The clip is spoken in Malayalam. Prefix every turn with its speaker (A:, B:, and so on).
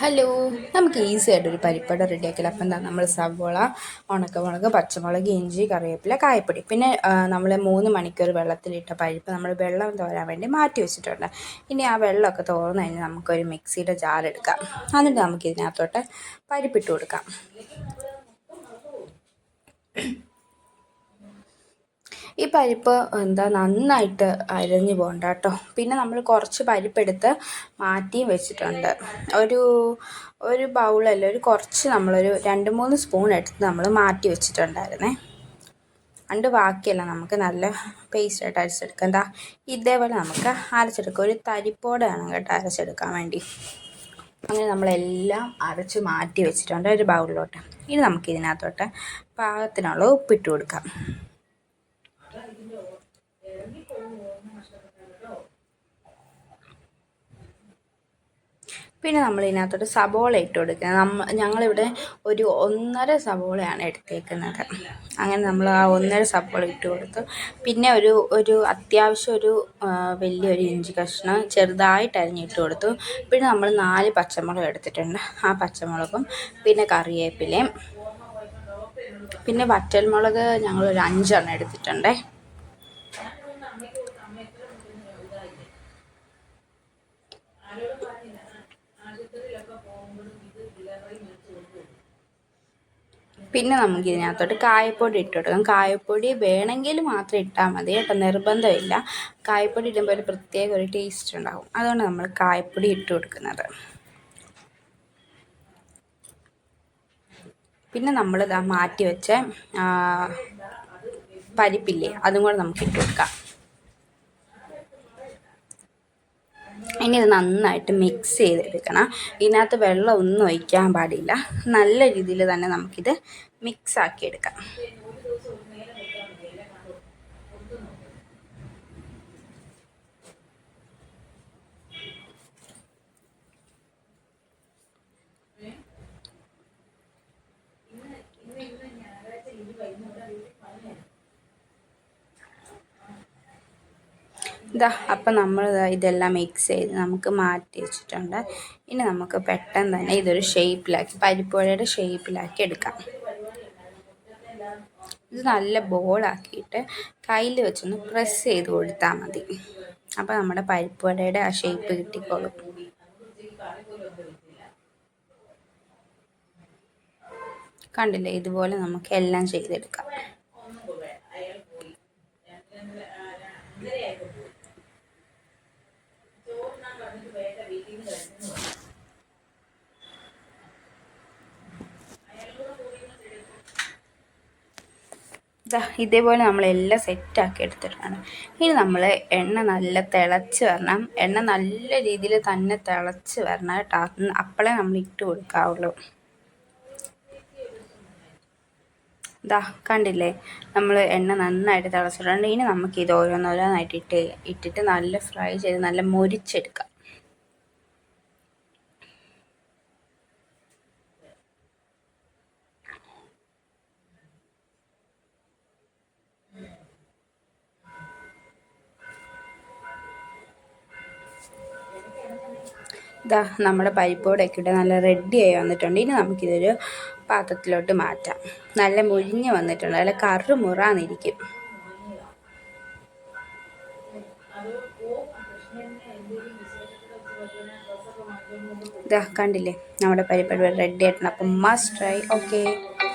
A: ഹലോ നമുക്ക് ഈസി ആയിട്ട് ഒരു പരിപ്പട റെഡിയാക്കില്ല അപ്പം എന്താ നമ്മൾ സവോള ഉണക്കമുളക് പച്ചമുളക് ഇഞ്ചി കറിവേപ്പില കായപ്പൊടി. പിന്നെ നമ്മൾ മൂന്ന് മണിക്കൂർ വെള്ളത്തിലിട്ട പരിപ്പ് നമ്മൾ വെള്ളം തോരാൻ വേണ്ടി മാറ്റി വെച്ചിട്ടുണ്ട്. ഇനി ആ വെള്ളമൊക്കെ തോർന്നു കഴിഞ്ഞാൽ നമുക്കൊരു മിക്സിയുടെ ജാർ എടുക്കാം എന്നിട്ട് നമുക്ക് ഇതിനകത്തോട്ട് പരിപ്പിട്ട് കൊടുക്കാം. ഈ പരിപ്പ് എന്താ നന്നായിട്ട് അരഞ്ഞു പോകണ്ട കേട്ടോ പിന്നെ നമ്മൾ കുറച്ച് പരിപ്പെടുത്ത് മാറ്റിയും വെച്ചിട്ടുണ്ട്. ഒരു ഒരു ബൗളല്ല ഒരു കുറച്ച് നമ്മളൊരു രണ്ട് മൂന്ന് സ്പൂൺ എടുത്ത് നമ്മൾ മാറ്റി വെച്ചിട്ടുണ്ടായിരുന്നേ. അണ്ട് ബാക്കിയല്ല നമുക്ക് നല്ല പേസ്റ്റ് ആയിട്ട് അരച്ചെടുക്കാം. എന്താ ഇതേപോലെ നമുക്ക് അരച്ചെടുക്കാം. ഒരു തരിപ്പോടെ വേണം കേട്ടോ അരച്ചെടുക്കാൻ വേണ്ടി. അങ്ങനെ നമ്മളെല്ലാം അരച്ച് മാറ്റി വെച്ചിട്ടുണ്ട് ഒരു ബൗളിലോട്ട്. ഇനി നമുക്ക് ഇതിനകത്തോട്ട് പാകത്തിനുള്ള ഉപ്പിട്ട് കൊടുക്കാം. പിന്നെ നമ്മൾ ഇതിനകത്തോട്ട് സബോള ഇട്ട് കൊടുക്കുക നമ്മ ഞങ്ങളിവിടെ ഒരു ഒന്നര സബോളയാണ് എടുത്തേക്കുന്നത്. അങ്ങനെ നമ്മൾ ആ ഒന്നര സബോള ഇട്ട് കൊടുത്തു. പിന്നെ ഒരു ഒരു അത്യാവശ്യം ഒരു വലിയൊരു ഇഞ്ചി കഷ്ണം ചെറുതായിട്ട് അരിഞ്ഞിട്ട് കൊടുത്തു. പിന്നെ നമ്മൾ നാല് പച്ചമുളക് എടുത്തിട്ടുണ്ട്. ആ പച്ചമുളകും പിന്നെ കറിവേപ്പിലയും. പിന്നെ വറ്റൽമുളക് ഞങ്ങളൊരു അഞ്ചെണ്ണം എടുത്തിട്ടുണ്ടേ. പിന്നെ നമുക്ക് ഇതിനകത്തോട്ട് കായപ്പൊടി ഇട്ട് കൊടുക്കാം. കായപ്പൊടി വേണമെങ്കിൽ മാത്രം ഇട്ടാൽ മതി കേട്ടോ നിർബന്ധമില്ല. കായപ്പൊടി ഇടുമ്പോൾ ഒരു പ്രത്യേക ഒരു ടേസ്റ്റ് ഉണ്ടാകും അതുകൊണ്ട് നമ്മൾ കായപ്പൊടി ഇട്ട് കൊടുക്കുന്നത്. പിന്നെ നമ്മൾ മാറ്റി വെച്ച പരിപ്പില്ലേ അതും കൂടെ നമുക്ക് ഇട്ട് കൊടുക്കാം. ഇനി ഇത് നന്നായിട്ട് മിക്സ് ചെയ്തെടുക്കണം. ഇതിനകത്ത് വെള്ളം ഒന്നും ഒഴിക്കാൻ പാടില്ല. നല്ല രീതിയിൽ തന്നെ നമുക്കിത് മിക്സ് എടുക്കാം ഇതാ അപ്പം നമ്മൾ ഇതെല്ലാം മിക്സ് ചെയ്ത് നമുക്ക് മാറ്റി വെച്ചിട്ടുണ്ട്. ഇനി നമുക്ക് പെട്ടെന്ന് തന്നെ ഇതൊരു ഷേപ്പിലാക്കി പരിപ്പുഴയുടെ ഷേപ്പിലാക്കി എടുക്കാം. ഇത് നല്ല ബോളാക്കിയിട്ട് കയ്യിൽ വെച്ചൊന്ന് പ്രസ് ചെയ്ത് കൊടുത്താൽ മതി. അപ്പോൾ നമ്മുടെ പരിപ്പുവടയുടെ ആ ഷേപ്പ് കിട്ടിക്കോളും. കണ്ടില്ലേ? ഇതുപോലെ നമുക്ക് എല്ലാം ചെയ്തെടുക്കാം. ഇതേപോലെ നമ്മൾ എല്ലാം സെറ്റാക്കി എടുത്തിട്ടാണ്. ഇനി നമ്മൾ എണ്ണ നല്ല തിളച്ച് വരണം. എണ്ണ നല്ല രീതിയിൽ തന്നെ തിളച്ച് വരണം കേട്ടോ. അപ്പോഴേ നമ്മൾ ഇട്ട് കൊടുക്കാവുള്ളൂ. ഇതാ കണ്ടില്ലേ? നമ്മൾ എണ്ണ നന്നായിട്ട് തിളച്ചിട്ടുണ്ട്. ഇനി നമുക്ക് ഇത് ഓരോന്നോരോന്നായിട്ട് ഇട്ട് ഇട്ടിട്ട് നല്ല ഫ്രൈ ചെയ്ത് നല്ല മുരിച്ചെടുക്കാം. ഇതാ നമ്മുടെ പരിപ്പോടൊക്കെ ഇട്ട് നല്ല റെഡിയായി വന്നിട്ടുണ്ട്. ഇനി നമുക്കിതൊരു പാത്രത്തിലോട്ട് മാറ്റാം. നല്ല മുരിഞ്ഞ് വന്നിട്ടുണ്ട്. നല്ല കറുമുറാന്നിരിക്കും ഇതാ കണ്ടില്ലേ? നമ്മുടെ പരിപ്പ് റെഡി ആയിട്ടുണ്ട്. അപ്പം മസ്റ്റ് ട്രൈ ഓക്കെ